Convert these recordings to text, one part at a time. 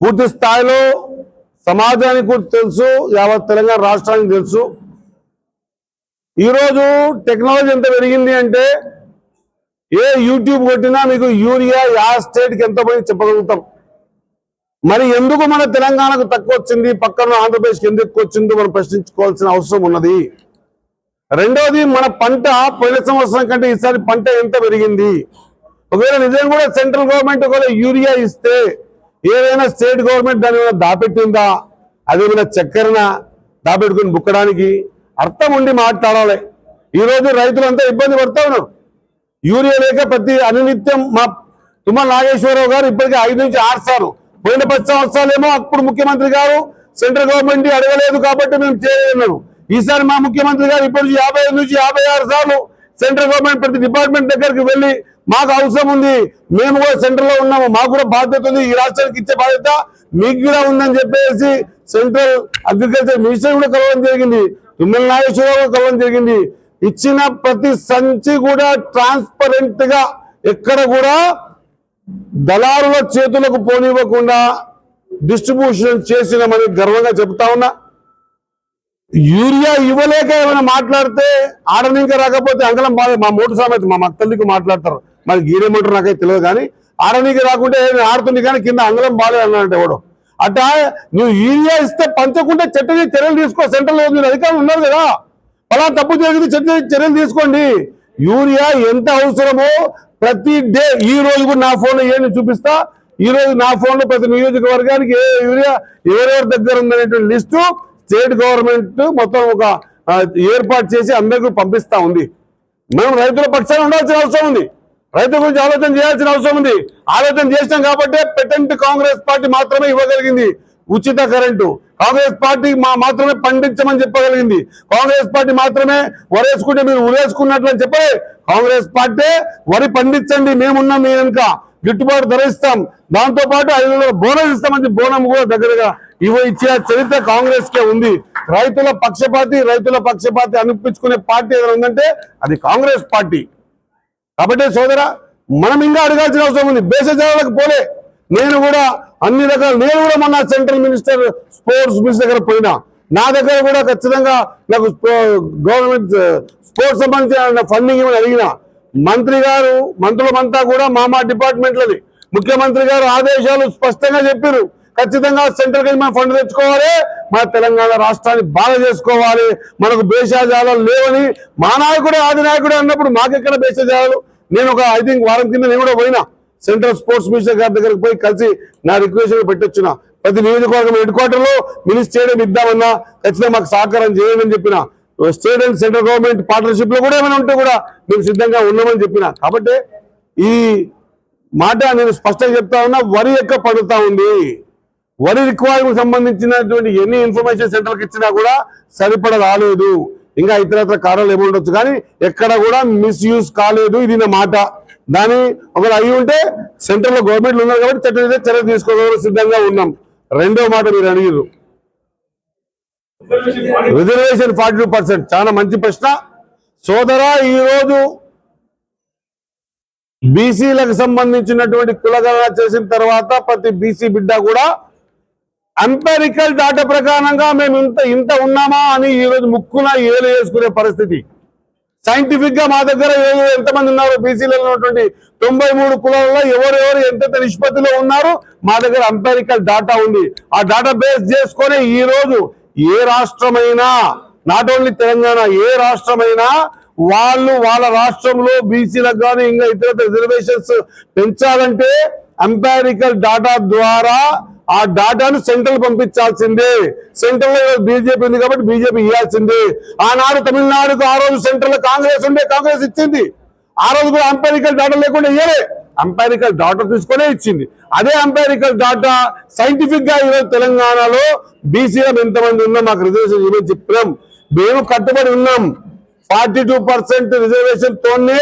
పూర్తి స్థాయిలో సమాజానికి కూడా తెలుసు యావత్ తెలంగాణ రాష్ట్రానికి తెలుసు. ఈరోజు టెక్నాలజీ ఎంత పెరిగింది అంటే ఏ యూట్యూబ్ కొట్టినా మీకు యూరియా యా స్టేట్కి ఎంత పోయి చెప్పగలుగుతాం. మరి ఎందుకు మన తెలంగాణకు తక్కువ వచ్చింది పక్కన ఆంధ్రప్రదేశ్కి ఎందుకు ఎక్కువ వచ్చిందో మనం ప్రశ్నించుకోవాల్సిన అవసరం ఉన్నది. రెండోది మన పంట పోయిన సంవత్సరం కంటే ఈసారి పంట ఎంత పెరిగింది? ఒకవేళ నిజంగా కూడా సెంట్రల్ గవర్నమెంట్ ఒకవేళ యూరియా ఇస్తే ఏదైనా స్టేట్ గవర్నమెంట్ దాని మీద దాపెట్టిందా? అదేమైనా చక్కెరన దాపెట్టుకుని బుక్కడానికి అర్థం ఉండి మాట్లాడాలి. ఈ రోజు రైతులంతా ఇబ్బంది పడతా ఉన్నారు. యూరియా లేక ప్రతి అనునిత్యం మా తుమ్మల నాగేశ్వరరావు గారు ఇప్పటికే ఐదు నుంచి ఆరు సార్లు పోయిన పది సంవత్సరాలేమో అప్పుడు ముఖ్యమంత్రి గారు సెంట్రల్ గవర్నమెంట్ అడగలేదు కాబట్టి మేము చేయలేము ఈసారి మా ముఖ్యమంత్రి గారు ఇప్పటి నుంచి యాభై ఐదు నుంచి యాభై ఆరు సార్లు సెంట్రల్ గవర్నమెంట్ ప్రతి డిపార్ట్మెంట్ దగ్గరికి వెళ్ళి మాకు అవసరం ఉంది మేము కూడా సెంట్రల్లో ఉన్నాము మాకు కూడా బాధ్యత ఉంది ఈ రాష్ట్రానికి ఇచ్చే బాధ్యత మీకు కూడా ఉందని చెప్పేసి సెంట్రల్ అగ్రికల్చర్ మినిస్టర్ కూడా కలవడం జరిగింది తుమ్మల నాగేశ్వరరావు కలవడం జరిగింది. ఇచ్చిన ప్రతి సంచి కూడా ట్రాన్స్పరెంట్గా ఎక్కడ కూడా దళారుల చేతులకు పోనివ్వకుండా డిస్ట్రిబ్యూషన్ చేసినామని గర్వంగా చెప్తా ఉన్నా. యూరియా ఇవ్వలేక ఏమైనా మాట్లాడితే ఆడనింక రాకపోతే అంకలం బాధ మా మోటు సామెత మా మత్తల్లికి మాట్లాడతారు. మరి గీరేమంటారు నాకైతే తెలియదు కానీ ఆడనీకి రాకుంటే నేను ఆడుతుంది కానీ కింద అంగళం బాగాలేదు అన్నాడంటే ఎవడు. అట్టా నువ్వు యూరియా ఇస్తే పంచకుంటే చట్ట చర్యలు తీసుకో సెంట్రల్ మీరు అధికారులు ఉన్నారు కదా. అలా తప్పు జరిగింది చట్ట చర్యలు తీసుకోండి. యూరియా ఎంత అవసరమో ప్రతి డే ఈ రోజు కూడా నా ఫోన్లో ఏంటి చూపిస్తా? ఈ రోజు నా ఫోన్లో ప్రతి నియోజకవర్గానికి ఏ యూరియా ఎవరెవరి దగ్గర ఉందనేటువంటి లిస్టు స్టేట్ గవర్నమెంట్ మొత్తం ఒక ఏర్పాటు చేసి అందరికీ పంపిస్తా ఉంది. మనం రైతుల పక్షాన ఉండాల్సిన అవసరం ఉంది. రైతుల గురించి ఆలోచన చేయాల్సిన అవసరం ఉంది. ఆలోచన చేసినాం కాబట్టి పెటెంట్ కాంగ్రెస్ పార్టీ మాత్రమే ఇవ్వగలిగింది ఉచిత కరెంటు. కాంగ్రెస్ పార్టీ మా మాత్రమే పండించమని చెప్పగలిగింది. కాంగ్రెస్ పార్టీ మాత్రమే వరేసుకుంటే మీరు ఉరేసుకున్నట్లు అని చెప్పి కాంగ్రెస్ పార్టీ వరి పండించండి మేమున్నాం మీ వెనుక. గిట్టుబాటు ధర ఇస్తాం. దాంతో పాటు ఐదు వందల బోనస్ ఇస్తామని బోనం కూడా దగ్గరగా ఇవ్వ ఇచ్చే చరిత్ర కాంగ్రెస్ కే ఉంది. రైతుల పక్షపాతి రైతుల పక్షపాతి అనిపించుకునే పార్టీ ఏదైనా ఉందంటే అది కాంగ్రెస్ పార్టీ. కాబట్టి సోదర మనం ఇంకా అడగాల్సిన అవసరం ఉంది. బేసజాలకు పోలే. నేను కూడా అన్ని రకాల నేను కూడా మొన్న సెంట్రల్ మినిస్టర్ స్పోర్ట్స్ మినిస్టర్ దగ్గర పోయినా. నా దగ్గర కూడా ఖచ్చితంగా నాకు గవర్నమెంట్ స్పోర్ట్స్ సంబంధించిన ఫండింగ్ ఇవ్వని అడిగిన. మంత్రి గారు మంత్రులమంతా కూడా మా మా డిపార్ట్మెంట్లది. ముఖ్యమంత్రి గారు ఆదేశాలు స్పష్టంగా చెప్పారు ఖచ్చితంగా సెంట్రల్ గవర్నమెంట్ ఫండ్ తెచ్చుకోవాలి. మన తెలంగాణ రాష్ట్రాన్ని బాగా చేసుకోవాలి. మనకు భేషాజాలాలు లేవని మా నాయకుడే ఆది నాయకుడే అన్నప్పుడు మాకెక్కడ భేషజాలు నేను ఒక ఐ థింక్ వారం కింద నేను కూడా పోయినా. సెంట్రల్ స్పోర్ట్స్ మినిస్టర్ గారి దగ్గరికి పోయి కలిసి నా రిక్వెస్ట్ పెట్టొచ్చిన. ప్రతి నియోజకవర్గం హెడ్ క్వార్టర్లో మినీ స్టేడియం ఇద్దామన్నా ఖచ్చితంగా మాకు సహకారం చేయండి అని చెప్పిన. స్టేట్ అండ్ సెంట్రల్ గవర్నమెంట్ పార్ట్నర్షిప్లో కూడా ఏమైనా ఉంటే కూడా మేము సిద్ధంగా ఉన్నామని చెప్పిన. కాబట్టి ఈ మాట నేను స్పష్టంగా చెప్తా ఉన్నా వరి ఎక్క పడుతా ఉంది. వరి రిక్వైర్మెంట్ సంబంధించినటువంటి ఎన్ని ఇన్ఫర్మేషన్ సెంటర్కి ఇచ్చినా కూడా సరిపడ రాలేదు. ఇంకా ఇతరత్ర కారణాలు ఏముండొచ్చు కానీ ఎక్కడ కూడా మిస్యూజ్ కాలేదు. ఇది నా మాట. దాని ఒకరు అయి ఉంటే సెంట్రల్ గవర్నమెంట్లు ఉన్నారు కాబట్టి చట్టం మీద చర్య తీసుకోవడానికి సిద్ధంగా ఉన్నాం. రెండో మాట మీరు అడిగారు రిజర్వేషన్ ఫార్టీ టూ పర్సెంట్ చాలా మంచి ప్రశ్న. సోదరా ఈరోజు బీసీలకు సంబంధించినటువంటి కులగణన చేసిన తర్వాత ప్రతి బీసీ బిడ్డ కూడా అంపెరికల్ డాటా ప్రకారంగా మేము ఇంత ఇంత ఉన్నామా అని ఈ రోజు ముక్కున ఏలు వేసుకునే పరిస్థితి. సైంటిఫిక్గా మా దగ్గర ఏ- ఎంతమంది ఉన్నారు? బీసీలలో ఉన్నటువంటి తొంభై మూడు కులాలలో ఎవరెవరు ఎంతెంత నిష్పత్తిలో ఉన్నారు? మా దగ్గర అంపెరికల్ డాటా ఉంది. ఆ డాటా బేస్ చేసుకొని ఈ రోజు ఏ రాష్ట్రమైనా నాట్ ఓన్లీ తెలంగాణ ఏ రాష్ట్రమైనా వాళ్ళు వాళ్ళ రాష్ట్రంలో బీసీలకు కానీ ఇంకా ఇతర రిజర్వేషన్స్ పెంచాలంటే అంపారికల్ డాటా ద్వారా ఆ డాటాను సెంట్రల్ పంపించాల్సిందే. సెంట్రల్లో బీజేపీ ఉంది కాబట్టి బీజేపీ ఇవ్వాల్సిందే ఆనాడు తమిళనాడుకు ఆ రోజు సెంట్రల్లో కాంగ్రెస్ ఉండే కాంగ్రెస్ ఇచ్చింది. ఆ రోజు కూడా అంపారికల్ డాటా లేకుండా ఇయ్యలే. అంపారికల్ డాటా తీసుకునే ఇచ్చింది. అదే అంపారికల్ డాటా సైంటిఫిక్గా ఈరోజు తెలంగాణలో బీసీఎం ఎంతమంది ఉన్నా మాకు రిజర్వేషన్ ఇవ్వని చెప్పినాం. మేము కట్టుబడి ఉన్నాం. ఫార్టీ టూ పర్సెంట్ రిజర్వేషన్ తోనే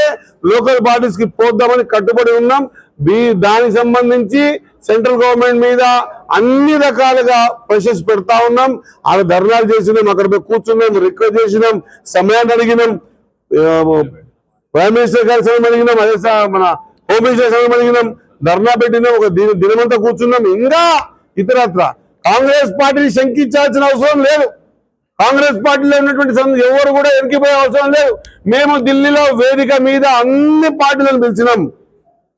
లోకల్ బాడీస్కి పోద్దామని కట్టుబడి ఉన్నాం. దానికి సంబంధించి సెంట్రల్ గవర్నమెంట్ మీద అన్ని రకాలుగా ప్రెషర్స్ పెడతా ఉన్నాం. ఆడ ధర్నాలు చేసినాం అక్కడ పోయి కూర్చున్నాం రిక్వెస్ట్ చేసినాం సమయాన్ని అడిగినాం. ప్రైమ్ మినిస్టర్ గారి సమయం అడిగినాం అదే మన హోమ్ మినిస్టర్ సమయం అడిగినాం. ధర్నా పెట్టినాం ఒక దిన దినమంతా కూర్చున్నాం. ఇంకా ఇతరత్ర కాంగ్రెస్ పార్టీని శంకించాల్సిన అవసరం లేదు. కాంగ్రెస్ పార్టీలో ఉన్నటువంటి ఎవరు కూడా ఎరికిపోయే అవసరం లేదు. మేము ఢిల్లీలో వేదిక మీద అన్ని పార్టీలను పిలిచినాం.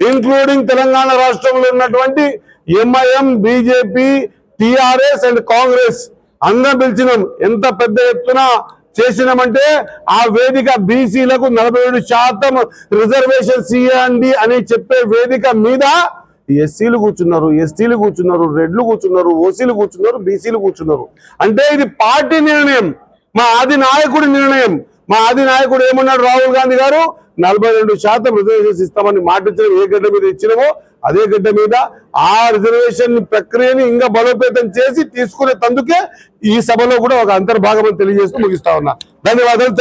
ఇంక్లూడింగ్ తెలంగాణ రాష్ట్రంలో ఉన్నటువంటి MIM BJP TRS and Congress అందరం పిలిచినాం. ఎంత పెద్ద ఎత్తున చేసినామంటే ఆ వేదిక బీసీలకు నలభై ఏడు శాతం రిజర్వేషన్ ఇవ్వండి అని చెప్పే వేదిక మీద ఎస్సీలు కూర్చున్నారు ఎస్టీలు కూర్చున్నారు రెడ్లు కూర్చున్నారు ఓసీలు కూర్చున్నారు బీసీలు కూర్చున్నారు. అంటే ఇది పార్టీ నిర్ణయం. మా ఆది నాయకుడి నిర్ణయం. మా ఆది నాయకుడు ఏమన్నాడు? రాహుల్ గాంధీ గారు నలభై రెండు శాతం రిజర్వేషన్స్ ఇస్తామని మాట ఇచ్చినాము ఏ గడ్డ మీద ఇచ్చినామో అదే గడ్డ మీద ఆ రిజర్వేషన్ ప్రక్రియని ఇంకా బలోపేతం చేసి తీసుకునే తందుకే ఈ సభలో కూడా ఒక అంతర్భాగం తెలియజేస్తూ ముగిస్తా ఉన్నా. ధన్యవాదాలు.